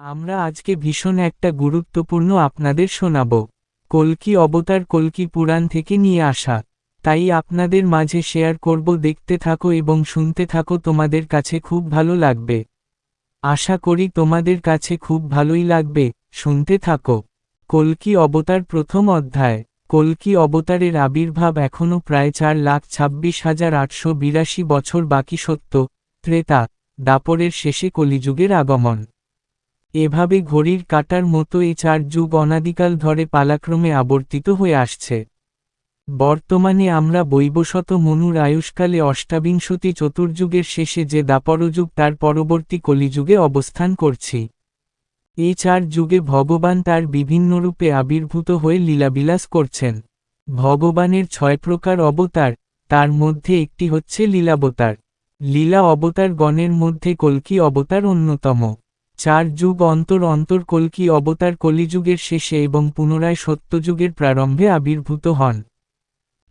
আমরা আজকে ভীষণ একটা গুরুত্বপূর্ণ আপনাদের শোনাব। কল্কি অবতার কল্কি পুরাণ থেকে নিয়ে আসা। তাই আপনাদের মাঝে শেয়ার করব, দেখতে থাকো এবং শুনতে থাকো, তোমাদের কাছে খুব ভালো লাগবে। আশা করি তোমাদের কাছে খুব ভালোই লাগবে, শুনতে থাকো। কল্কি অবতার প্রথম অধ্যায়। কল্কি অবতারের আবির্ভাব এখনও প্রায় চার লাখ ছাব্বিশ হাজার আটশো বিরাশি বছর বাকি সত্য, ত্রেতা, দাপরের শেষে কলিযুগের আগমন। এভাবে ঘড়ির কাটার মতো এই চার যুগ অনাদিকাল ধরে পালাক্রমে আবর্তিত হয়ে আসছে। বর্তমানে আমরা বৈবশত মনুর আয়ুষ্কালে অষ্টাবিংশতি চতুর্যুগের শেষে যে দাপরযুগ তার পরবর্তী কলিযুগে অবস্থান করছি। এই চার যুগে ভগবান তার বিভিন্ন রূপে আবির্ভূত হয়ে লীলাবিলাস করছেন। ভগবানের ছয় প্রকার অবতার, তার মধ্যে একটি হচ্ছে লীলাবতার। লীলা অবতার গণের মধ্যে কল্কি অবতার অন্যতম। চার যুগ অন্তর অন্তর কল্কি অবতার কলিযুগের শেষে এবং পুনরায় সত্যযুগের প্রারম্ভে আবির্ভূত হন।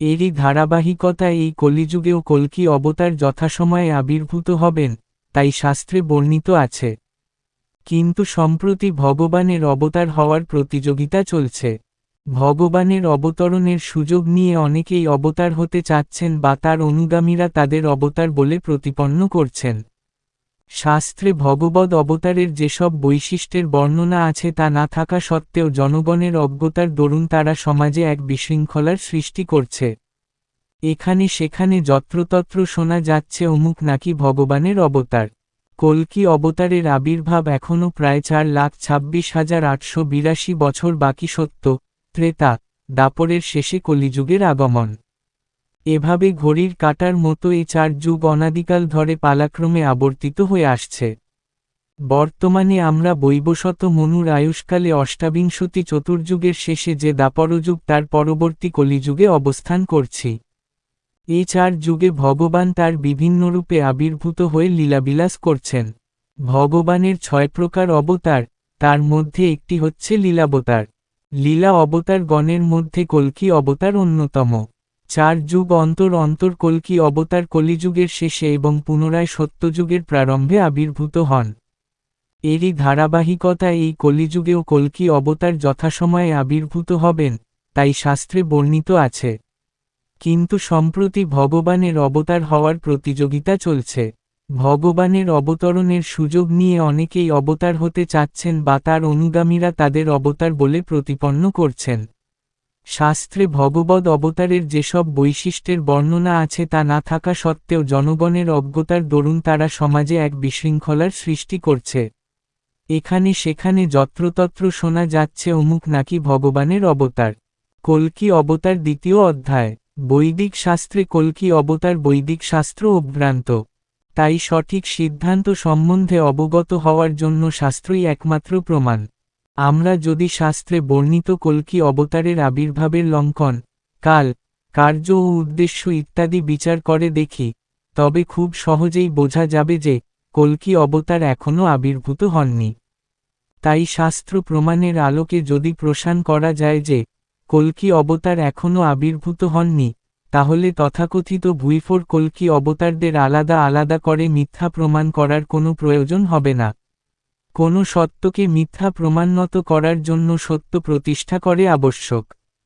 এরই ধারাবাহিকতায় এই কলিযুগেও কল্কি অবতার যথাসময়ে আবির্ভূত হবেন, তাই শাস্ত্রে বর্ণিত আছে। কিন্তু সম্প্রতি ভগবানের অবতার হওয়ার প্রতিযোগিতা চলছে। ভগবানের অবতরণের সুযোগ নিয়ে অনেকেই অবতার হতে চাচ্ছেন বা তার অনুগামীরা তাদের অবতার বলে প্রতিপন্ন করছেন। শাস্ত্রে ভগবদ অবতারের যেসব বৈশিষ্ট্যের বর্ণনা আছে তা না থাকা সত্ত্বেও জনগণের অজ্ঞতার দরুন তারা সমাজে এক বিশৃঙ্খলার সৃষ্টি করছে। এখানে সেখানে যত্রতত্র শোনা যাচ্ছে অমুক নাকি ভগবানের অবতার। কল্কি অবতারের আবির্ভাব এখনও প্রায় চার লাখ ছাব্বিশ হাজার আটশো বিরাশি বছর বাকি সত্য ত্রেতা, দাপরের শেষে কলিযুগের আগমন। এভাবে ঘড়ির কাটার মতো এই চার যুগ অনাদিকাল ধরে পালাক্রমে আবর্তিত হয়ে আসছে। বর্তমানে আমরা বৈবশত মনুর আয়ুষ্কালে অষ্টাবিংশতি চতুর্যুগের শেষে যে দাপরযুগ তার পরবর্তী কলিযুগে অবস্থান করছি। এই চার যুগে ভগবান তার বিভিন্ন রূপে আবির্ভূত হয়ে লীলাবিলাস করছেন। ভগবানের ছয় প্রকার অবতার, তার মধ্যে একটি হচ্ছে লীলাবতার। লীলা অবতার গণের মধ্যে কল্কি অবতার অন্যতম। চার যুগ অন্তর অন্তর কল্কি অবতার কলিযুগের শেষে এবং পুনরায় সত্যযুগের প্রারম্ভে আবির্ভূত হন? এরই ধারাবাহিকতায় এই কলিযুগেও কল্কি অবতার যথাসময়ে আবির্ভূত হবেন, তাই শাস্ত্রে বর্ণিত আছে। কিন্তু সম্প্রতি ভগবানের অবতার হওয়ার প্রতিযোগিতা চলছে। ভগবানের অবতরণের সুযোগ নিয়ে অনেকেই অবতার হতে চাচ্ছেন বা তার অনুগামীরা তাদের অবতার বলে প্রতিপন্ন করছেন। শাস্ত্রে ভগবদ অবতারের যেসব বৈশিষ্ট্যের বর্ণনা আছে তা না থাকা সত্ত্বেও জনগণের অজ্ঞতার দরুন তারা সমাজে এক বিশৃঙ্খলার সৃষ্টি করছে। এখানে সেখানে যত্রতত্র শোনা যাচ্ছে অমুক নাকি ভগবানের অবতার। কল্কি অবতার দ্বিতীয় অধ্যায়। বৈদিক শাস্ত্রে কল্কি অবতার বৈদিক শাস্ত্র অভ্রান্ত। তাই সঠিক সিদ্ধান্ত সম্বন্ধে অবগত হওয়ার জন্য শাস্ত্রই একমাত্র প্রমাণ। আমরা যদি শাস্ত্রে বর্ণিত কল্কি অবতারের আবির্ভাবের লঙ্ঘন, কাল, কার্য ও উদ্দেশ্য ইত্যাদি বিচার করে দেখি, তবে খুব সহজেই বোঝা যাবে যে, কল্কি অবতার এখনও আবির্ভূত হননি। তাই শাস্ত্র প্রমাণের আলোকে যদি প্রসান করা যায় যে, কল্কি অবতার এখনও আবির্ভূত হননি, তাহলে তথাকথিত ভুইফোর কল্কি অবতারদের আলাদা আলাদা করে মিথ্যা প্রমাণ করার কোনো প্রয়োজন হবে না। কোনো সত্যকে মিথ্যা প্রমাণনত করার জন্য সত্য প্রতিষ্ঠা করে আবশ্যক।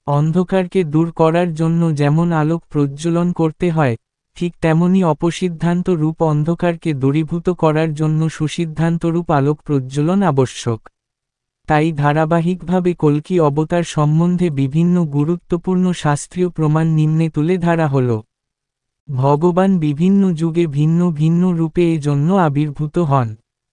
অন্ধকারকে দূর করার জন্য যেমন আলোক প্রজ্বলন করতে হয়, ঠিক তেমনি অপসিদ্ধান্ত রূপ অন্ধকারকে দূরীভূত করার জন্য সুসিদ্ধান্ত রূপ আলোক প্রজ্বলন আবশ্যক। তাই ধারাবাহিকভাবে কল্কি অবতার সম্বন্ধে বিভিন্ন গুরুত্বপূর্ণ শাস্ত্রীয় প্রমাণ নিম্নে তুলে ধরা হল। ভগবান বিভিন্ন যুগে ভিন্ন ভিন্ন রূপে এজন্য আবির্ভূত হন।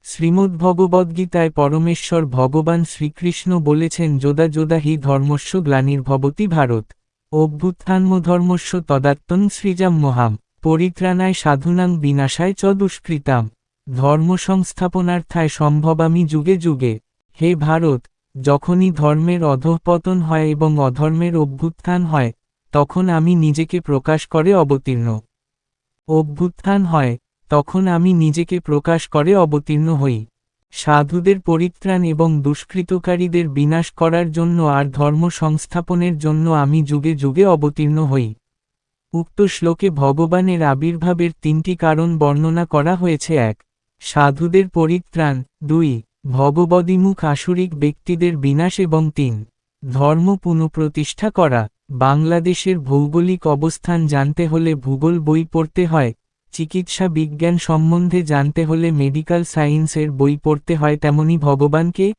শ্রীমদ্ভগবদ্গীতায় পরমেশ্বর ভগবান শ্রীকৃষ্ণ বলেছেন, যোদা যোদা হি ধর্মস্য গ্লানির্ভবতী ভারত। অভ্যুত্থান্ম ধর্মস্য তদাত্তন সৃজাম মহাম। পরিত্রাণায় সাধুনাং বিনাশায় চ দুষ্কৃতাম। ধর্ম সংস্থাপনার্থায় সম্ভবামি যুগে যুগে। হে ভারত, যখনই ধর্মের অধঃপতন হয় এবং অধর্মের অভ্যুত্থান হয়, তখন আমি নিজেকে প্রকাশ করে অবতীর্ণ। অভ্যুত্থান হয় তখন আমি নিজেকে প্রকাশ করে অবতীর্ণ হই। সাধুদের পরিত্রাণ এবং দুষ্কৃতকারীদের বিনাশ করার জন্য আর ধর্ম সংস্থাপনের জন্য আমি যুগে যুগে অবতীর্ণ হই। উক্ত শ্লোকে ভগবানের আবির্ভাবের তিনটি কারণ বর্ণনা করা হয়েছে। এক, সাধুদের পরিত্রাণ। দুই, ভগবদিমুখ আসুরিক ব্যক্তিদের বিনাশ। এবং তিন, ধর্ম পুনঃপ্রতিষ্ঠা করা। বাংলাদেশের ভৌগোলিক অবস্থান জানতে হলে ভূগোল বই পড়তে হয়। চিকিৎসা বিজ্ঞান সম্বন্ধে জানতে হলে মেডিকেল সায়েন্সের বই পড়তে হয় তেমনি ভগবানকে।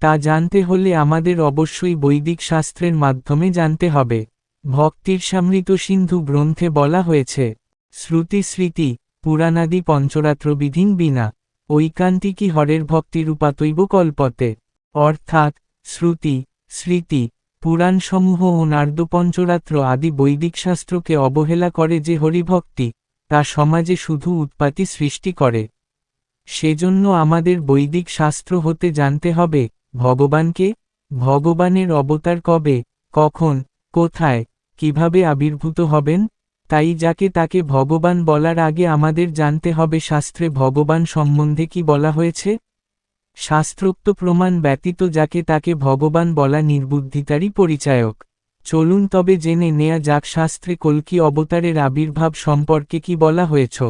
তা জানতে হলে আমাদের অবশ্যই বৈদিক শাস্ত্রের মাধ্যমে জানতে হবে। ভক্তির সামৃত সিন্ধু গ্রন্থে বলা হয়েছে, শ্রুতি স্মৃতি, পুরাণাদি পঞ্চরাত্র পঞ্চরাত্রবিধীন বিনা, ঐকান্তিকী হরের ভক্তিরূপাতৈব কল্পতে। অর্থাৎ, শ্রুতি, স্মৃতি, পুরাণসমূহ ও নার্দপঞ্চরাত্র আদি বৈদিক শাস্ত্রকে অবহেলা করে যে হরিভক্তি তা সমাজে শুধু উৎপাতি সৃষ্টি করে। সেজন্য আমাদের বৈদিক শাস্ত্র হতে জানতে হবে, ভগবানকে? ভগবানের অবতার কবে? কখন? কোথায়? কীভাবে আবির্ভূত হবেন? তাই যাকে তাকে ভগবান বলার আগে আমাদের জানতে হবে শাস্ত্রে ভগবান সম্বন্ধে কি বলা হয়েছে। শাস্ত্রোক্ত প্রমাণ ব্যতীত যাকে তাকে ভগবান বলা নির্বুদ্ধিতারই পরিচায়ক। চলুন তবে জেনে নেয়া যাক শাস্ত্রে কল্কি অবতারের আবির্ভাব সম্পর্কে কি বলা হয়েছ।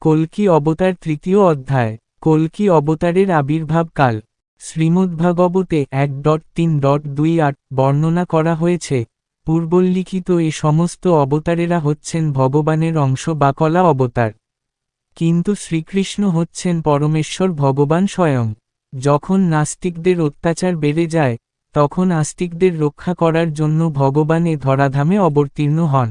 কল্কি অবতার তৃতীয় অধ্যায়, কল্কি অবতারের আবির্ভাব কাল। শ্রীমদ্ভাগবতে এক ডট তিন ডট দুই আট বর্ণনা করা হয়েছে। পূর্বল্লিখিত এ সমস্ত অবতারেরা হচ্ছেন ভগবানের অংশ বা কলা অবতার। কিন্তু শ্রীকৃষ্ণ হচ্ছেন পরমেশ্বর ভগবান স্বয়ং। যখন নাস্তিকদের অত্যাচার বেড়ে যায় তখন আস্তিকদের রক্ষা করার জন্য ভগবান এ ধরাধামে অবতীর্ণ হন।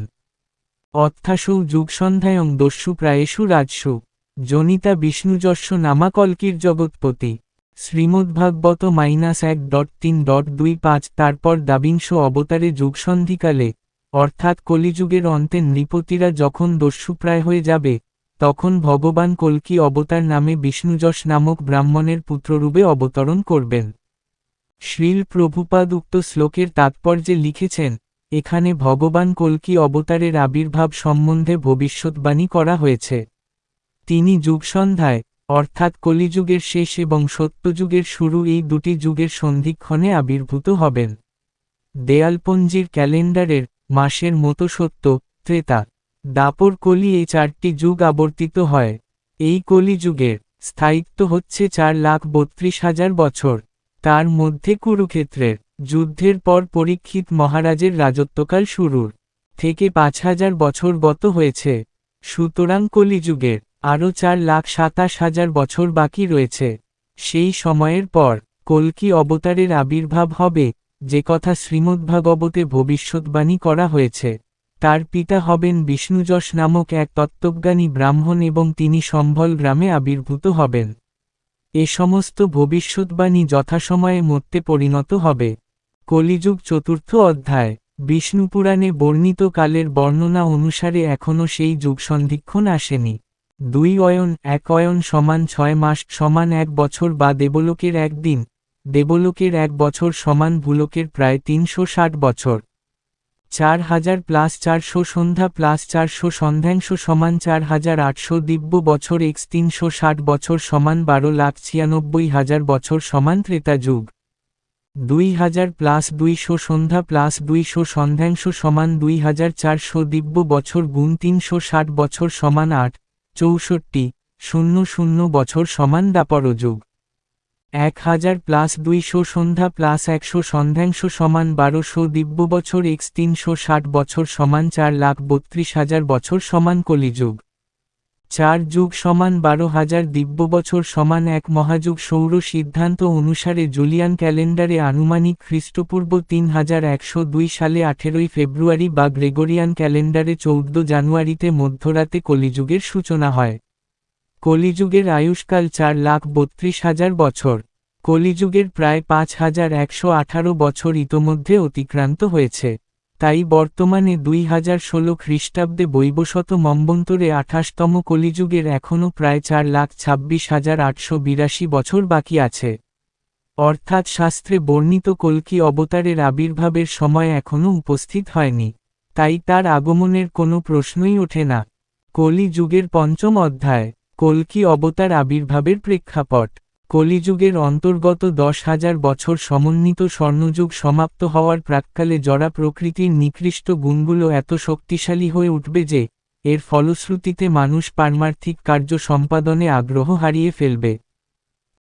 অত্থাসৌ যুগসন্ধ্যায়ং দস্যু প্রায়েষু রাজসু, জনিতা বিষ্ণুযস্য নামাকল্কির জগৎপতি। শ্রীমদ্ভাগবত মাইনাস এক ডট তিন ডট দুই পাঁচ তারপর দাবিংশ অবতারে যুগসন্ধিকালে, অর্থাৎ কলিযুগের অন্তে নৃপতিরা যখন দস্যুপ্রায় হয়ে যাবে, তখন ভগবান কল্কি অবতার নামে বিষ্ণুযশ নামক ব্রাহ্মণের পুত্ররূপে অবতরণ করবেন। শ্রীল প্রভুপাদ উক্ত শ্লোকের তাৎপর্যে লিখেছেন, এখানে ভগবান কল্কি অবতারের আবির্ভাব সম্বন্ধে ভবিষ্যৎবাণী করা হয়েছে। তিনি যুগসন্ধ্যায়, অর্থাৎ কলিযুগের শেষ এবং সত্যযুগের শুরু এই দুটি যুগের সন্ধিক্ষণে আবির্ভূত হবেন। দেয়ালপঞ্জির ক্যালেন্ডারের মাসের মতো সত্য, ত্রেতা। দাপর কলি এই চারটি যুগ আবর্তিত হয়। এই কলিযুগের স্থায়িত্ব হচ্ছে চার লাখ বত্রিশ হাজার বছর। তার মধ্যে কুরুক্ষেত্রের যুদ্ধের পর পরীক্ষিত মহারাজের রাজত্বকাল শুরুর থেকে পাঁচ হাজার বছর গত হয়েছে। সুতরাং কলিযুগের আরও চার লাখ সাতাশ হাজার বছর বাকি রয়েছে। সেই সময়ের পর কল্কি অবতারের আবির্ভাব হবে, যে কথা শ্রীমদ্ভাগবতে ভবিষ্যৎবাণী করা হয়েছে। তার পিতা হবেন বিষ্ণুযশ নামক এক তত্ত্বজ্ঞানী ব্রাহ্মণ এবং তিনি সম্ভল গ্রামে আবির্ভূত হবেন। এ সমস্ত ভবিষ্যৎবাণী যথাসময়ে মধ্যে পরিণত হবে। কলিযুগ চতুর্থ অধ্যায় বিষ্ণুপুরাণে বর্ণিত কালের বর্ণনা অনুসারে এখনও সেই যুগ সন্ধিক্ষণ আসেনি। দুই অয়ন, এক অয়ন সমান ছয় মাস, সমান এক বছর বা দেবলোকের একদিন দেবলোকের এক বছর সমান ভূলোকের প্রায় তিনশো ষাট বছর। চার হাজার প্লাস চারশো সন্ধ্যা প্লাস চারশো সন্ধ্যাংশ সমান চার হাজার আটশো দিব্য বছর এক্স তিনশো ষাট বছর সমান বারো লাখ ছিয়ানব্বই হাজার বছর সমান ত্রেতা যুগ। দুই হাজার প্লাস দুইশো সন্ধ্যা প্লাস দুইশো সন্ধ্যাংশ সমান দুই হাজার চারশো দিব্য বছর গুণ তিনশো ষাট বছর সমান আট চৌষট্টি শূন্য শূন্য বছর সমান দাপরযুগ। এক হাজার প্লাস দুইশো সন্ধ্যা প্লাস একশো সন্ধ্যাংশ সমান বারোশো দিব্য বছর এক্স তিনশো ষাট বছর সমান চার লাখ বত্রিশ হাজার বছর সমান কলিযুগ। চার যুগ সমান বারো হাজার দিব্য বছর সমান এক মহাযুগ সৌর সিদ্ধান্ত অনুসারে জুলিয়ান ক্যালেন্ডারে আনুমানিক খ্রিস্টপূর্ব তিন হাজার একশো দুই সালে আঠেরোই ফেব্রুয়ারি বা গ্রেগরিয়ান ক্যালেন্ডারে চৌদ্দ জানুয়ারিতে মধ্যরাতে কলিযুগের সূচনা হয়। কলিযুগের আয়ুষ্কাল চার লাখ বত্রিশ হাজার বছর। কলিযুগের প্রায় পাঁচ হাজার একশো আঠারো বছর ইতোমধ্যে অতিক্রান্ত হয়েছে। তাই বর্তমানে দুই হাজার ষোলো খ্রিস্টাব্দে বৈবশত মম্বন্তরে আঠাশতম কলিযুগের এখনও প্রায় চার লাখ ছাব্বিশ হাজার আটশো বিরাশি বছর বাকি আছে। অর্থাৎ শাস্ত্রে বর্ণিত কল্কি অবতারের আবির্ভাবের সময় এখনও উপস্থিত হয়নি। তাই তার আগমনের কোনো প্রশ্নই ওঠে না। কলি যুগের পঞ্চম অধ্যায়। কল্কি অবতার আবির্ভাবের প্রেক্ষাপট? কলিযুগের অন্তর্গত দশ হাজার বছর সমন্বিত স্বর্ণযুগ সমাপ্ত হওয়ার প্রাককালে জড়া প্রকৃতির নিকৃষ্ট গুণগুলো এত শক্তিশালী হয়ে উঠবে যে, এর ফলশ্রুতিতে মানুষ পারমার্থিক কার্য সম্পাদনে আগ্রহ হারিয়ে ফেলবে।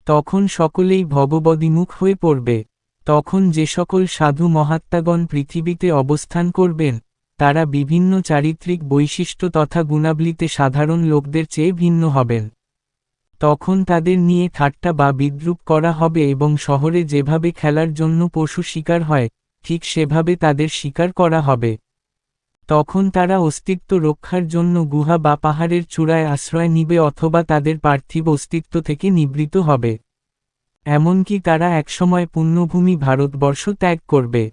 তখন সকলেই ভগবদিমুখ হয়ে পড়বে। তখন যে সকল সাধু মহাত্মাগণ পৃথিবীতে অবস্থান করবেন তারা বিভিন্ন চারিত্রিক বৈশিষ্ট্য তথা গুণাবলিতে সাধারণ লোকদের চেয়ে ভিন্ন হবেন। তখন তাদের নিয়ে ঠাট্টা বা বিদ্রুপ করা হবে এবং শহরে যেভাবে খেলার জন্য পশু শিকার হয়, ঠিক সেভাবে তাদের শিকার করা হবে। তখন তারা অস্তিত্ব রক্ষার জন্য গুহা বা পাহাড়ের চূড়ায় আশ্রয় নিবে অথবা তাদের পার্থিব অস্তিত্ব থেকে নিবৃত হবে। এমনকি তারা একসময় পুণ্যভূমি ভারতবর্ষ ত্যাগ করবে।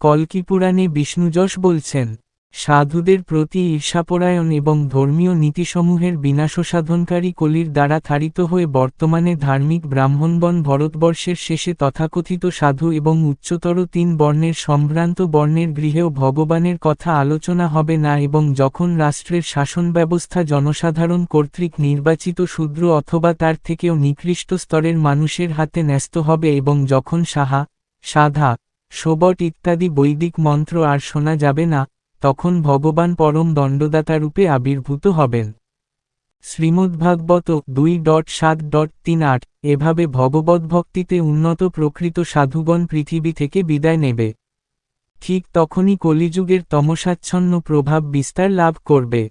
কলকিপুরাণে বিষ্ণুযশ বলছেন সাধুদের প্রতি ঈর্ষাপরায়ণ এবং ধর্মীয় নীতিসমূহের বিনাশসাধনকারী কলির দ্বারা থারিত হয়ে বর্তমানে ধার্মিক ব্রাহ্মণগণ ভারতবর্ষের শেষে তথাকথিত সাধু এবং উচ্চতর তিন বর্ণের সম্ভ্রান্ত বর্ণের গৃহেও ভগবানের কথা আলোচনা হবে না এবং যখন রাষ্ট্রের শাসন ব্যবস্থা জনসাধারণ কর্তৃক নির্বাচিত শূদ্র অথবা তার থেকেও নিকৃষ্ট স্তরের মানুষের হাতে ন্যস্ত হবে এবং যখন সাহা, সাধা সোবট ইত্যাদি বৈদিক মন্ত্র আর শোনা যাবে না তখন ভগবান পরম দণ্ডদাতারূপে আবির্ভূত হবেন। শ্রীমদ্ভাগবত দুই ডট সাত ডট তিন আট, এভাবে ভগবদ্ভক্তিতে উন্নত প্রকৃত সাধুগণ পৃথিবী থেকে বিদায় নেবে। ঠিক তখনই কলিযুগের তমসাচ্ছন্ন প্রভাব বিস্তার লাভ করবে।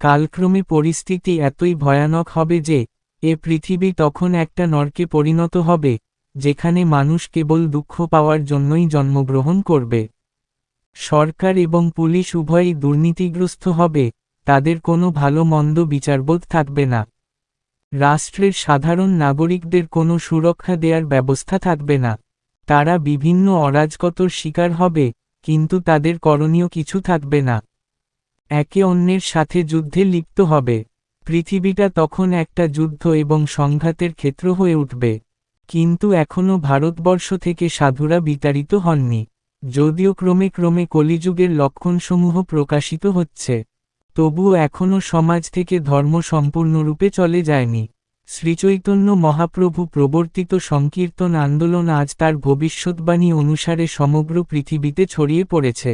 কালক্রমে পরিস্থিতি এতই ভয়ানক হবে যে, এ পৃথিবী তখন একটা নরকে পরিণত হবে, যেখানে মানুষ কেবল দুঃখ পাওয়ার জন্যই জন্মগ্রহণ করবে। সরকার এবং পুলিশ উভয়ই দুর্নীতিগ্রস্ত হবে, তাদের কোনো ভালো মন্দ বিচারবোধ থাকবে না। রাষ্ট্রের সাধারণ নাগরিকদের কোনো সুরক্ষা দেওয়ার ব্যবস্থা থাকবে না। তারা বিভিন্ন অরাজকতর শিকার হবে, কিন্তু তাদের করণীয় কিছু থাকবে না। একে অন্যের সাথে যুদ্ধে লিপ্ত হবে। পৃথিবীটা তখন একটা যুদ্ধ এবং সংঘাতের ক্ষেত্র হয়ে উঠবে। কিন্তু এখনও ভারতবর্ষ থেকে সাধুরা বিতাড়িত হননি। যদিও ক্রমে ক্রমে কলিযুগের লক্ষণসমূহ প্রকাশিত হচ্ছে, তবুও এখনও সমাজ থেকে ধর্ম সম্পূর্ণরূপে চলে যায়নি। শ্রীচৈতন্য মহাপ্রভু প্রবর্তিত সংকীর্তন আন্দোলন আজ তার ভবিষ্যৎবাণী অনুসারে সমগ্র পৃথিবীতে ছড়িয়ে পড়েছে।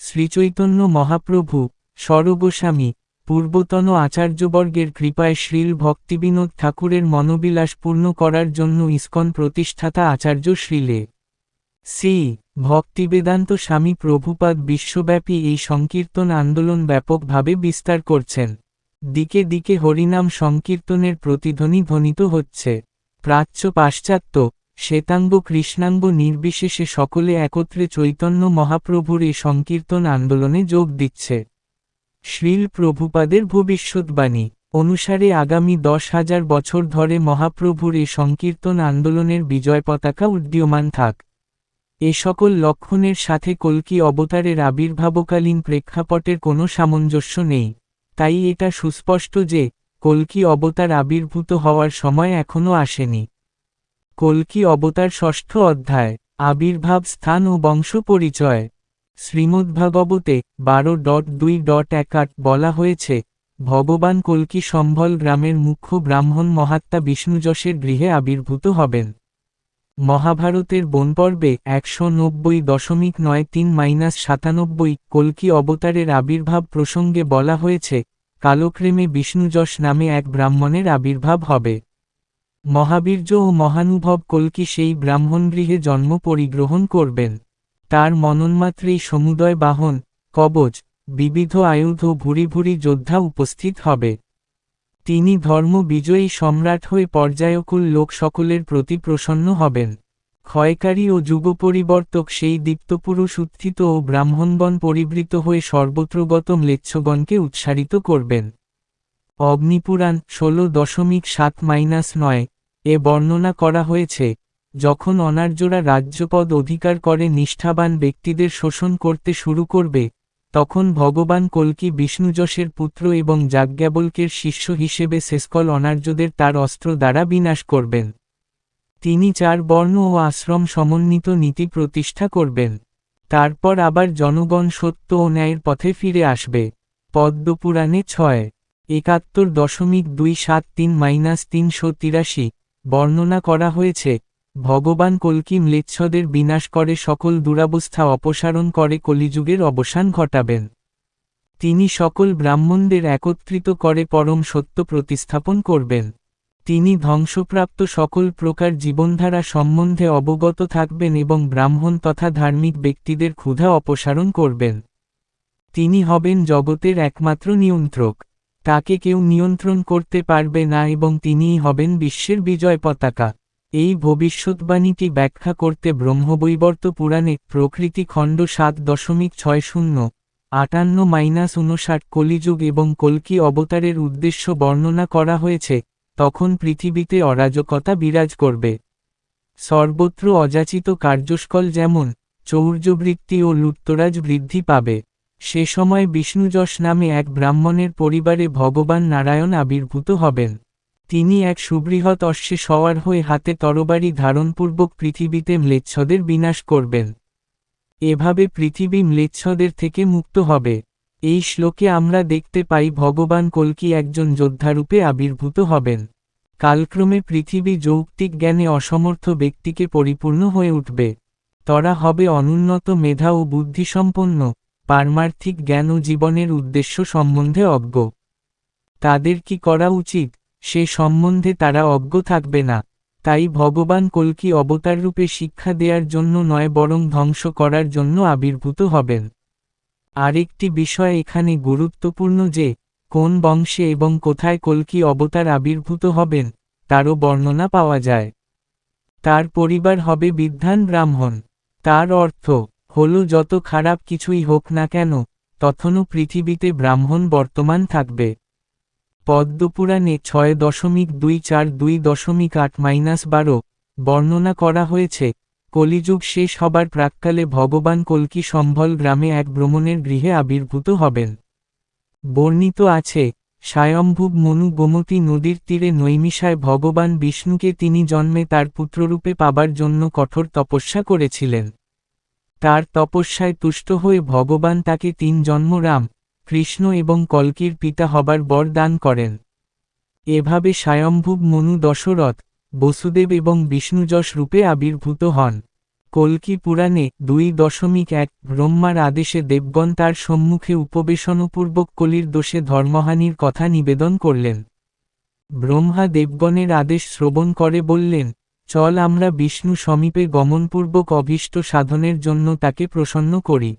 শ্রীচৈতন্য মহাপ্রভু, স্বরগোস্বামী, পূর্বতন আচার্যবর্গের কৃপায় শ্রীল ভক্তিবিনোদ ঠাকুরের মনোবিলাস পূর্ণ করার জন্য ইস্কন প্রতিষ্ঠাতা আচার্য শ্রীলে। সি ভক্তিবেদান্ত স্বামী প্রভুপাদ বিশ্বব্যাপী এই সংকীর্তন আন্দোলন ব্যাপকভাবে বিস্তার করছেন। দিকে দিকে হরিনাম সংকীর্তনের প্রতিধ্বনি ধ্বনিত হচ্ছে। প্রাচ্য পাশ্চাত্য, শ্বেতাঙ্গ কৃষ্ণাঙ্গ নির্বিশেষে সকলে একত্রে চৈতন্য মহাপ্রভুর এই সংকীর্তন আন্দোলনে যোগ দিচ্ছে। শ্রীল প্রভুপাদের ভবিষ্যৎবাণী অনুসারে আগামী দশ হাজার বছর ধরে মহাপ্রভুর এই সংকীর্তন আন্দোলনের বিজয় পতাকা উড্ডীয়মান থাক। এ সকল লক্ষণের সাথে কল্কি অবতারের আবির্ভাবকালীন প্রেক্ষাপটের কোনো সামঞ্জস্য নেই। তাই এটা সুস্পষ্ট যে, কল্কি অবতার আবির্ভূত হওয়ার সময় এখনও আসেনি। কল্কি অবতার ষষ্ঠ অধ্যায়, আবির্ভাব স্থান ও বংশ পরিচয়। শ্রীমদ্ভাগবতে বারো ডট দুই ডট এক আট বলা হয়েছে, ভগবান কল্কি সম্ভল গ্রামের মুখ্য ব্রাহ্মণ মহাত্মা বিষ্ণুযশের গৃহে আবির্ভূত হবেন। মহাভারতের বনপর্বে একশো নব্বই দশমিক নয় তিন মাইনাস সাতানব্বই কল্কি অবতারের আবির্ভাব প্রসঙ্গে বলা হয়েছে, কালক্রমে বিষ্ণুযশ নামে এক ব্রাহ্মণের আবির্ভাব হবে। মহাবীর্য ও মহানুভব কল্কি সেই ব্রাহ্মণগৃহে জন্ম পরিগ্রহণ করবেন। তার মননমাত্রেই সমুদয় বাহন, কবচ, বিবিধ আয়ুধ ভুরি ভুরি যোদ্ধা উপস্থিত হবে। তিনি ধর্ম বিজয়ী সম্রাট হয়ে পর্যায়কুল লোক সকলের প্রতি প্রসন্ন হবেন। ক্ষয়কারী ও যুগপরিবর্তক সেই দীপ্তপুরুষ উত্থিত ও ব্রাহ্মণগণ পরিবৃত হয়ে সর্বত্রগত ম্লেচ্ছগণকে উৎসারিত করবেন। অগ্নিপুরাণ ষোলো দশমিক সাত মাইনাস নয় এ বর্ণনা করা হয়েছে, যখন অনার্যরা রাজ্যপদ অধিকার করে নিষ্ঠাবান ব্যক্তিদের শোষণ করতে শুরু করবে তখন ভগবান কল্কি বিষ্ণুযশের পুত্র এবং যাজ্ঞাবল্কের শিষ্য হিসেবে শেষকল অনার্যদের তার অস্ত্র দ্বারা বিনাশ করবেন। তিনি চার বর্ণ ও আশ্রম সমন্বিত নীতি প্রতিষ্ঠা করবেন। তারপর আবার জনগণ সত্য ও ন্যায়ের পথে ফিরে আসবে। পদ্মপুরাণে ছয়, একাত্তর দশমিক দুই সাত তিন মাইনাস তিনশো তিরাশি বর্ণনা করা হয়েছে ভগবান কল্কি ম্লেচ্ছদের বিনাশ করে সকল দুরাবস্থা অপসারণ করে কলিযুগের অবসান ঘটাবেন। তিনি সকল ব্রাহ্মণদের একত্রিত করে পরম সত্য প্রতিস্থাপন করবেন। তিনি ধ্বংসপ্রাপ্ত সকল প্রকার জীবনধারা সম্বন্ধে অবগত থাকবেন এবং ব্রাহ্মণ তথা ধার্মিক ব্যক্তিদের ক্ষুধা অপসারণ করবেন। তিনি হবেন জগতের একমাত্র নিয়ন্ত্রক। তাকে কেউ নিয়ন্ত্রণ করতে পারবে না এবং তিনিই হবেন বিশ্বের বিজয় পতাকা। এই ভবিষ্যৎবাণীটি ব্যাখ্যা করতে ব্রহ্মবৈবর্ত পুরাণে প্রকৃতি খণ্ড সাত দশমিক ছয় শূন্য, আটান্ন মাইনাস উনষাট কলিযুগ এবং কল্কি অবতারের উদ্দেশ্য বর্ণনা করা হয়েছে, তখন পৃথিবীতে অরাজকতা বিরাজ করবে। সর্বত্র অযাচিত কার্যস্কল যেমন, চৌর্যবৃত্তি ও লুত্তরাজ বৃদ্ধি পাবে। সে সময় বিষ্ণুযশ নামে এক ব্রাহ্মণের পরিবারে ভগবান নারায়ণ আবির্ভূত হবেন। তিনি এক সুবৃহৎ অশ্বে সওয়ার হয়ে হাতে তরবারি ধারণপূর্বক পৃথিবীতে ম্লেচ্ছদের বিনাশ করবেন। এভাবে পৃথিবী ম্লেচ্ছদের থেকে মুক্ত হবে। এই শ্লোকে আমরা দেখতে পাই ভগবান কল্কি একজন যোদ্ধারূপে আবির্ভূত হবেন। কালক্রমে পৃথিবী যৌক্তিক জ্ঞানে অসমর্থ ব্যক্তিকে পরিপূর্ণ হয়ে উঠবে। তরা হবে অনুন্নত মেধা ও বুদ্ধিসম্পন্ন, পারমার্থিক জ্ঞান ও জীবনের উদ্দেশ্য সম্বন্ধে অজ্ঞ। তাদের কি করা উচিত? সে সম্বন্ধে তারা অজ্ঞ থাকবে না। তাই ভগবান কল্কি অবতাররূপে শিক্ষা দেওয়ার জন্য নয়, বরং ধ্বংস করার জন্য আবির্ভূত হবেন। আরেকটি বিষয় এখানে গুরুত্বপূর্ণ যে, কোন বংশে এবং কোথায় কল্কি অবতার আবির্ভূত হবেন, তারও বর্ণনা পাওয়া যায়। তার পরিবার হবে বিদ্ধান ব্রাহ্মণ। তার অর্থ হল, যত খারাপ কিছুই হোক না কেন, তখনও পৃথিবীতে ব্রাহ্মণ বর্তমান থাকবে। পদ্মপুরাণে ছয় দশমিক দুই চার দুই দশমিক আট মাইনাস বারো বর্ণনা করা হয়েছে, কলিযুগ শেষ হবার প্রাককালে ভগবান কল্কি সম্ভল গ্রামে এক ভ্রমণের গৃহে আবির্ভূত হবেন। বর্ণিত আছে স্বয়ম্ভুব মনু গোমতী নদীর তীরে নৈমিষায় ভগবান বিষ্ণুকে তিনি জন্মে তার পুত্ররূপে পাবার জন্য কঠোর তপস্যা করেছিলেন। তার তপস্যায় তুষ্ট হয়ে ভগবান তাকে তিন জন্ম রাম কৃষ্ণ এবং কল্কির পিতা হবার বর দান করেন। এভাবে স্বয়ম্ভুব মনু দশরথ, বসুদেব এবং বিষ্ণুযশ রূপে আবির্ভূত হন। কল্কি পুরাণে দুই দশমিক এক ব্রহ্মার আদেশে দেবগণ তার সম্মুখে উপবেশনপূর্বক কলির দোষে ধর্মহানির কথা নিবেদন করলেন। ব্রহ্মা দেবগণের আদেশ শ্রবণ করে বললেন, চল আমরা বিষ্ণু সমীপে গমনপূর্বক অভীষ্ট সাধনের জন্য তাকে প্রসন্ন করি।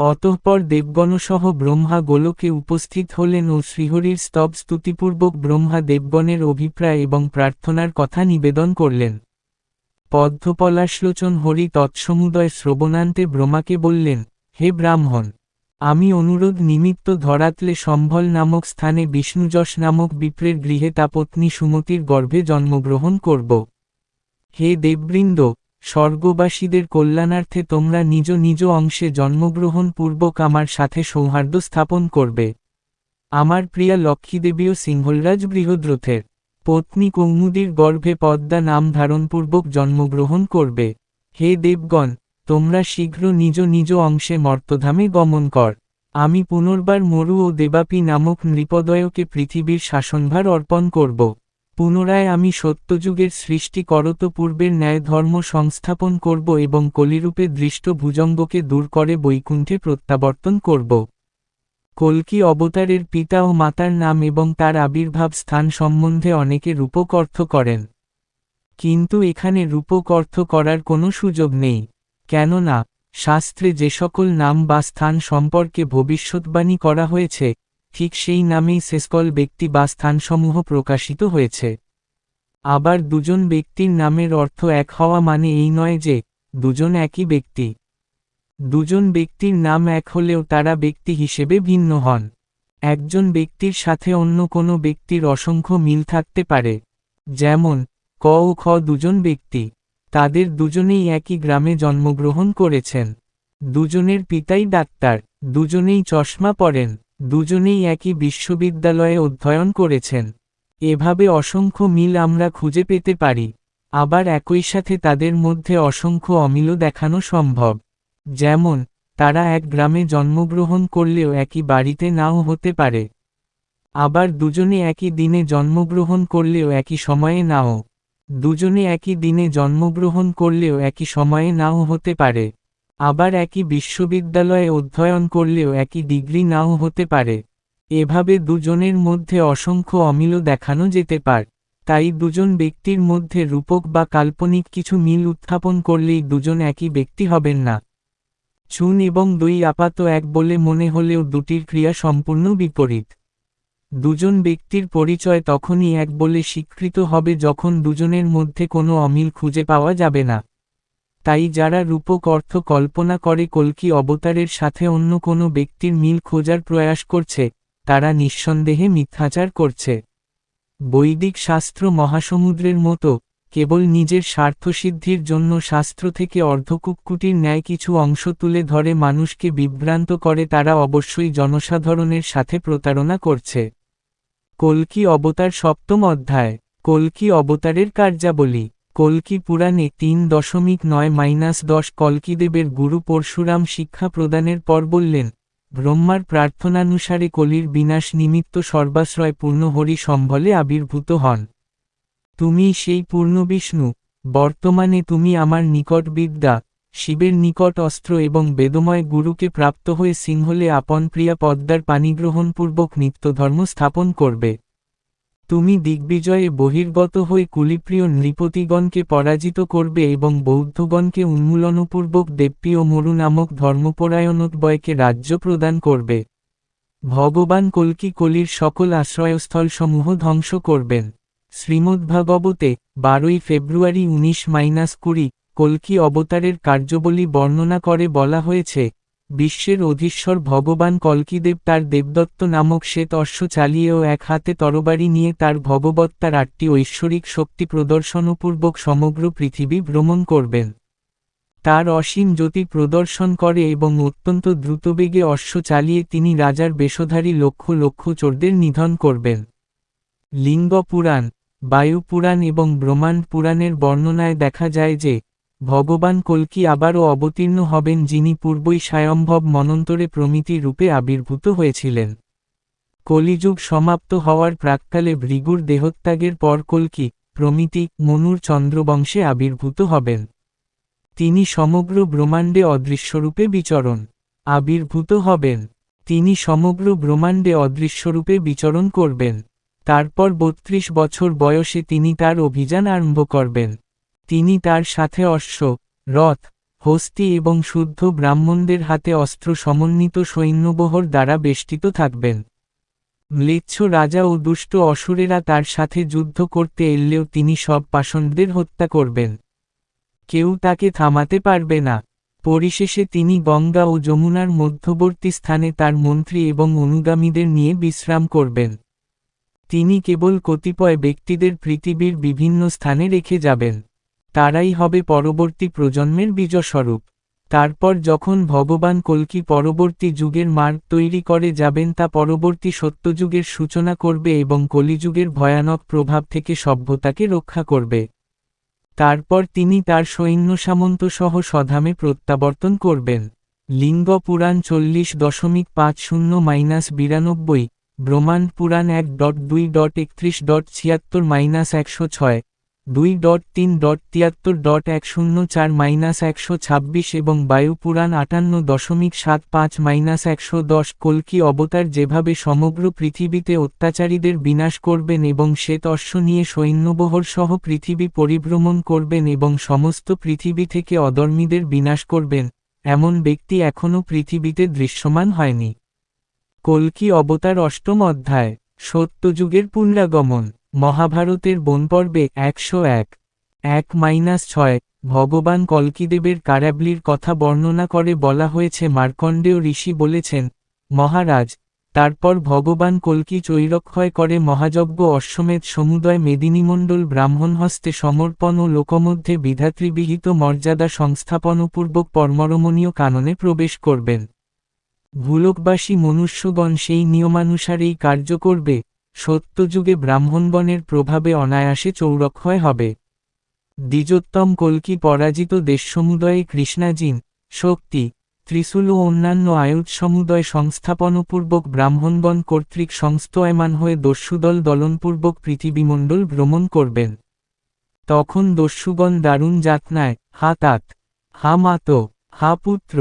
অতঃপর দেবগণসহ ব্রহ্মা গোলকে উপস্থিত হলেন ও শ্রীহরির স্তব স্তুতিপূর্বক ব্রহ্মা দেবগণের অভিপ্রায় এবং প্রার্থনার কথা নিবেদন করলেন। পদ্মপলাশলোচন হরি তৎসমুদয় শ্রবণান্তে ব্রহ্মাকে বললেন, হে ব্রাহ্মণ, আমি অনুরোধ নিমিত্ত ধরাতলে সম্ভল নামক স্থানে বিষ্ণুযশ নামক বিপ্রের গৃহে তাপত্নী সুমতির গর্ভে জন্মগ্রহণ করব। হে দেববৃন্দ স্বর্গবাসীদের কল্যাণার্থে তোমরা নিজ নিজ অংশে জন্মগ্রহণ পূর্বক আমার সাথে সৌহার্দ্য স্থাপন করবে। আমার প্রিয়া লক্ষ্মীদেবীও সিংহলরাজ বৃহদ্রথের পত্নী কৌমুদীর গর্ভে পদ্মা নাম ধারণপূর্বক জন্মগ্রহণ করবে। হে দেবগণ, তোমরা শীঘ্র নিজ নিজ অংশে মর্তধামে গমন কর। আমি পুনর্বার মরু ও দেবাপী নামক নৃপদয়কে পৃথিবীর শাসনভার অর্পণ করব। পুনরায় আমি সত্যযুগের সৃষ্টি করত পূর্বের ন্যায় ধর্ম সংস্থাপন করব এবং কলিরূপে দৃষ্ট ভুজঙ্গকে দূর করে বৈকুণ্ঠে প্রত্যাবর্তন করব। কল্কি অবতারের পিতা ও মাতার নাম এবং তার আবির্ভাব স্থান সম্বন্ধে অনেকে রূপক অর্থ করেন। কিন্তু এখানে রূপক অর্থ করার কোনো সুযোগ নেই। কেননা, শাস্ত্রে যে সকল নাম বা স্থান সম্পর্কে ভবিষ্যৎবাণী করা হয়েছে ঠিক সেই নামেই শেষকল ব্যক্তি বা স্থানসমূহ প্রকাশিত হয়েছে। আবার দুজন ব্যক্তির নামের অর্থ এক হওয়া মানে এই নয় যে, দুজন একই ব্যক্তি। দুজন ব্যক্তির নাম এক হলেও তারা ব্যক্তি হিসেবে ভিন্ন হন। একজন ব্যক্তির সাথে অন্য কোনো ব্যক্তির অসংখ্য মিল থাকতে পারে। যেমন, ক ও খ দুজন ব্যক্তি, তাদের দুজনেই একই গ্রামে জন্মগ্রহণ করেছেন। দুজনের পিতাই ডাক্তার, দুজনেই চশমা পরেন। দুজনেই একই বিশ্ববিদ্যালয়ে অধ্যয়ন করেছেন। এভাবে অসংখ্য মিল আমরা খুঁজে পেতে পারি। আবার একই সাথে তাদের মধ্যে অসংখ্য অমিলও দেখানো সম্ভব। যেমন, তারা এক গ্রামে জন্মগ্রহণ করলেও একই বাড়িতে নাও হতে পারে। আবার দুজনে একই দিনে জন্মগ্রহণ করলেও একই সময়ে নাও। দুজনে একই দিনে জন্মগ্রহণ করলেও একই সময়ে নাও হতে পারে। আবার একই বিশ্ববিদ্যালয়ে অধ্যয়ন করলেও একই ডিগ্রি নাও হতে পারে। এভাবে দুজনের মধ্যে অসংখ্য অমিলও দেখানো যেতে পার। তাই দুজন ব্যক্তির মধ্যে রূপক বা কাল্পনিক কিছু মিল উত্থাপন করলেই দুজন একই ব্যক্তি হবেন না। চুন এবং দুই আপাত এক বলে মনে হলেও দুটির ক্রিয়া সম্পূর্ণ বিপরীত। দুজন ব্যক্তির পরিচয় তখনই এক বলে স্বীকৃত হবে যখন দুজনের মধ্যে কোনো অমিল খুঁজে পাওয়া যাবে না। তাই যারা রূপক অর্থ কল্পনা করে কল্কি অবতারের সাথে অন্য কোনো ব্যক্তির মিল খোঁজার প্রয়াস করছে, তারা নিঃসন্দেহে মিথ্যাচার করছে। বৈদিক শাস্ত্র মহাসমুদ্রের মতো, কেবল নিজের স্বার্থসিদ্ধির জন্য শাস্ত্র থেকে অর্ধকুকুটির ন্যায় কিছু অংশ তুলে ধরে মানুষকে বিভ্রান্ত করে তারা অবশ্যই জনসাধারণের সাথে প্রতারণা করছে। কল্কি অবতার সপ্তম অধ্যায়, কল্কি অবতারের কার্যাবলী। কল্কি পুরাণে তিন দশমিক নয় মাইনাস দশ কল্কিদেবের গুরু পরশুরাম শিক্ষা প্রদানের পর বললেন, ব্রহ্মার প্রার্থনানুসারে কলির বিনাশ নিমিত্ত সর্বাশ্রয় পূর্ণ হরি সম্বলে আবির্ভূত হন। তুমি সেই পূর্ণ বিষ্ণু, বর্তমানে তুমি আমার নিকট বিদ্যা, শিবের নিকট অস্ত্র এবং বেদময় গুরুকে প্রাপ্ত হয়ে সিংহলে আপন প্রিয়া পদ্মার পানিগ্রহণপূর্বক নিত্যধর্ম স্থাপন করবে। তুমি দিগ্বিজয়ে বহির্গত হয়ে কুলিপ্রিয় নৃপতিগণকে পরাজিত করবে এবং বৌদ্ধগণকে উন্মূলনপূর্বক দেবপী ও মরু নামক ধর্মপরায়ণোদ্বয়কে রাজ্য প্রদান করবে। ভগবান কল্কি কলির সকল আশ্রয়স্থলসমূহ ধ্বংস করবেন। শ্রীমদ্ভাগবতে বারোই ফেব্রুয়ারি উনিশ মাইনাস কুড়ি কল্কি অবতারের কার্যবলী বর্ণনা করে বলা হয়েছে বিশ্বের অধীশ্বর ভগবান কল্কিদেব তার দেবদত্ত নামক শ্বেত অশ্ব চালিয়েও এক হাতে তরবারি নিয়ে তার ভগবত্তার আটটি ঐশ্বরিক শক্তি প্রদর্শনপূর্বক সমগ্র পৃথিবী ভ্রমণ করবেন। তার অসীম জ্যোতি প্রদর্শন করে এবং অত্যন্ত দ্রুতবেগে অশ্ব চালিয়ে তিনি রাজার বেশধারী লক্ষ লক্ষ চোরদের নিধন করবেন। লিঙ্গ পুরাণ, বায়ু পুরাণ এবং ব্রহ্মাণ্ড পুরাণের বর্ণনায় দেখা যায় যে ভগবান কল্কি আবারও অবতীর্ণ হবেন যিনি পূর্বই স্বয়ম্ভব মনন্তরে প্রমিতি রূপে আবির্ভূত হয়েছিলেন। কলিযুগ সমাপ্ত হওয়ার প্রাককালে ভৃগুর দেহত্যাগের পর কল্কি, প্রমিতি, মনুর চন্দ্রবংশে আবির্ভূত হবেন। তিনি সমগ্র ব্রহ্মাণ্ডে অদৃশ্যরূপে বিচরণ, আবির্ভূত হবেন। তিনি সমগ্র ব্রহ্মাণ্ডে অদৃশ্যরূপে বিচরণ করবেন। তারপর বত্রিশ বছর বয়সে তিনি তার অভিযান আরম্ভ করবেন। তিনি তার সাথে অশ্ব, রথ, হস্তি এবং শুদ্ধ ব্রাহ্মণদের হাতে অস্ত্র সমন্বিত সৈন্যবহর দ্বারা বেষ্টিত থাকবেন। ম্লেচ্ছ রাজা ও দুষ্ট অসুরেরা তার সাথে যুদ্ধ করতে এলেও তিনি সব পাষণ্ডদের হত্যা করবেন। কেউ তাকে থামাতে পারবে না। পরিশেষে তিনি গঙ্গা ও যমুনার মধ্যবর্তী স্থানে তার মন্ত্রী এবং অনুগামীদের নিয়ে বিশ্রাম করবেন। তিনি কেবল কতিপয় ব্যক্তিদের পৃথিবীর বিভিন্ন স্থানে রেখে যাবেন। তারাই হবে পরবর্তী প্রজন্মের বীজস্বরূপ। তারপর যখন ভগবান কল্কি পরবর্তী যুগের মার্গ তৈরি করে যাবেন তা পরবর্তী সত্যযুগের সূচনা করবে এবং কলিযুগের ভয়ানক প্রভাব থেকে সভ্যতাকে রক্ষা করবে। তারপর তিনি তার সৈন্য সামন্ত সহ স্বধামে প্রত্যাবর্তন করবেন। লিঙ্গ পুরাণ চল্লিশ দশমিক পাঁচ শূন্য মাইনাস বিরানব্বই ব্রহ্মাণ্ড পুরাণ এক ডট দুই ডট একত্রিশ ডট ছিয়াত্তর মাইনাস একশো ছয় দুই ডট তিন ডট তিয়াত্তর ডট এক শূন্য চার মাইনাস একশো ছাব্বিশ এবং বায়ু পুরাণ আটান্ন দশমিক সাত পাঁচ মাইনাস একশো দশ কলকি অবতার যেভাবে সমগ্র পৃথিবীতে অত্যাচারীদের বিনাশ করবেন এবং শ্বেত অশ্ব নিয়ে সৈন্যবহর সহ পৃথিবী পরিভ্রমণ করবেন এবং সমস্ত পৃথিবী থেকে অধর্মীদের বিনাশ করবেন, এমন ব্যক্তি এখনও পৃথিবীতে দৃশ্যমান হয়নি। কলকি অবতার অষ্টম অধ্যায়, সত্যযুগের পুনরাগমন। মহাভারতের বনপর্বে একশো এক এক মাইনাস ছয়, ভগবান কলকিদেবের কারাবলির কথা বর্ণনা করে বলা হয়েছে মার্কণ্ডেয় ঋষি বলেছেন, মহারাজ, তারপর ভগবান কলকি চৈরক্ষয় করে মহাযজ্ঞ অশ্বমেধ সমুদয় মেদিনীমণ্ডল ব্রাহ্মণ হস্তে সমর্পণ ও লোকমধ্যে বিধাতৃবিহিত মর্যাদা সংস্থাপনপূর্বক পরমরমণীয় কাননে প্রবেশ করবেন। ভূলোকবাসী মনুষ্যগণ সেই নিয়মানুসারেই কার্য করবে সত্যযুগে ব্রাহ্মণবনের প্রভাবে অনায়াসে চৌরক্ষয় হবে। দ্বিজোত্তম কল্কি পরাজিত দেশসমুদয়ে কৃষ্ণাজিন, শক্তি, ত্রিশূল ও অন্যান্য আয়ুধ সমুদয় সংস্থাপনপূর্বক ব্রাহ্মণবন কর্তৃক সংস্তয়মান হয়ে দস্যুদল দলনপূর্বক পৃথিবীমণ্ডল ভ্রমণ করবেন। তখন দস্যুগণ দারুণ যাতনায় হা তাত হা মাত, হা পুত্র,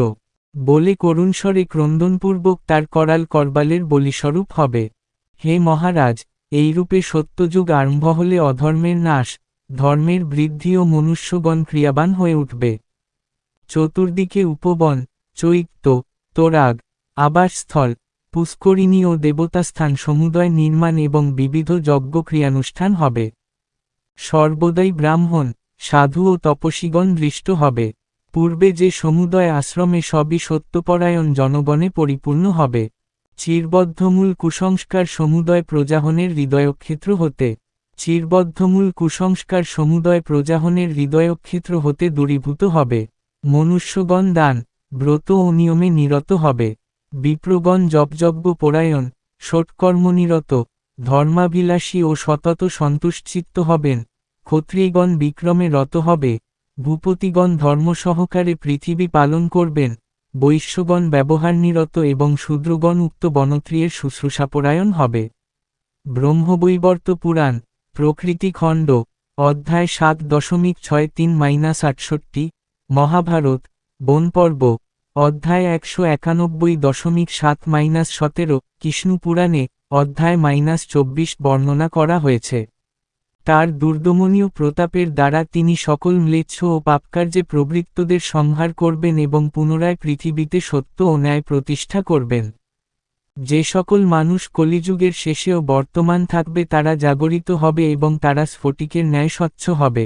বলে করুণস্বরে ক্রন্দনপূর্বক তার করাল করবালের বলিস্বরূপ হবে। হে মহারাজ, এইরূপে সত্যযুগ আরম্ভ হলে অধর্মের নাশ, ধর্মের বৃদ্ধি ও মনুষ্যগণ ক্রিয়াবান হয়ে উঠবে। চতুর্দিকে উপবন, চৈত্য, তোরাগ, আবাসস্থল, পুষ্করিণী ও দেবতাস্থান সমুদয় নির্মাণ এবং বিবিধ যজ্ঞ ক্রিয়ানুষ্ঠান হবে। সর্বদাই ব্রাহ্মণ, সাধু ও তপসীগণ দৃষ্ট হবে। পূর্বে যে সমুদয় আশ্রমে সবই সত্যপরায়ণ জনগণে পরিপূর্ণ হবে। চিরবদ্ধমূল কুসংস্কার সমুদয় প্রজাহনের হৃদয়ক্ষেত্র হতে, চিরবদ্ধমূল কুসংস্কার সমুদয় প্রজাহনের হৃদয়ক্ষেত্র হতে দূরীভূত হবে। মনুষ্যগণ দান, ব্রত ও নিয়মে নিরত হবে। বিপ্রগণ জপযজ্ঞ পরায়ণ সৎকর্মনিরত ধর্মাভিলাষী ও সতত সন্তুষ্টচিত্ত হবেন। ক্ষত্রিয়গণ বিক্রমে রত হবে, ভূপতিগণ ধর্ম সহকারে পৃথিবী পালন করবেন। বৈশ্যগণ ব্যবহারনিরত এবং শূদ্রগণ উক্ত বনত্রিয়ের শুশ্রূষাপরায়ণ হবে। ব্রহ্মবৈবর্ত পুরাণ, প্রকৃতি খণ্ড, অধ্যায় সাত দশমিক ছয় তিন মাইনাস আটষট্টি, মহাভারত, বনপর্ব, অধ্যায় একশো একানব্বই দশমিক সাত মাইনাস সতেরো কৃষ্ণু পুরাণে অধ্যায় মাইনাস চব্বিশ বর্ণনা করা হয়েছে। তার দুর্দমনীয় প্রতাপের দ্বারা তিনি সকল ম্লেচ্ছ ও পাপকার্যে প্রবৃত্তদের সংহার করবেন এবং পুনরায় পৃথিবীতে সত্য ও ন্যায় প্রতিষ্ঠা করবেন। যে সকল মানুষ কলিযুগের শেষেও বর্তমান থাকবে তারা জাগরিত হবে এবং তারা স্ফটিকের ন্যায় স্বচ্ছ হবে।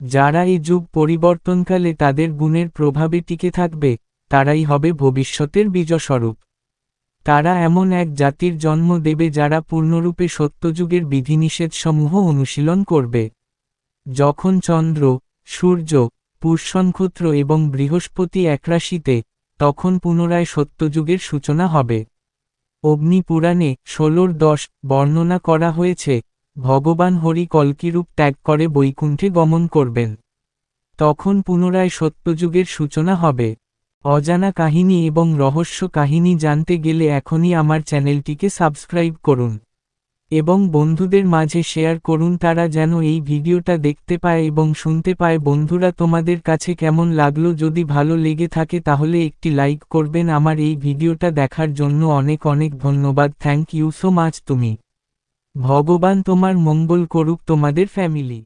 যারা এই যুগ পরিবর্তনকালে তাদের গুণের প্রভাবে টিকে থাকবে, তারাই হবে ভবিষ্যতের বীজস্বরূপ। তারা এমন এক জাতির জন্ম দেবে যারা পূর্ণরূপে সত্যযুগের বিধিনিষেধসমূহ অনুশীলন করবে। যখন চন্দ্র, সূর্য পুষ্যনক্ষত্র এবং বৃহস্পতি একরাশিতে তখন পুনরায় সত্যযুগের সূচনা হবে। অগ্নি পুরাণে ষোলোর দশ বর্ণনা করা হয়েছে, ভগবান হরি কলকিরূপ ত্যাগ করে বৈকুণ্ঠে গমন করবেন। তখন পুনরায় সত্যযুগের সূচনা হবে। অজানা কাহিনী এবং রহস্য কাহিনী জানতে গেলে এখনই আমার চ্যানেলটিকে সাবস্ক্রাইব করুন। এবং বন্ধুদের মাঝে শেয়ার করুন তারা যেন এই ভিডিওটা দেখতে পায় এবং শুনতে পায়। বন্ধুরা, তোমাদের কাছে কেমন লাগল? যদি ভালো লেগে থাকে তাহলে একটি লাইক করবেন। আমার এই ভিডিওটা দেখার জন্য অনেক অনেক ধন্যবাদ। থ্যাংক ইউ সো মাচ তুমি। ভগবান তোমার মঙ্গল করুক তোমাদের ফ্যামিলি।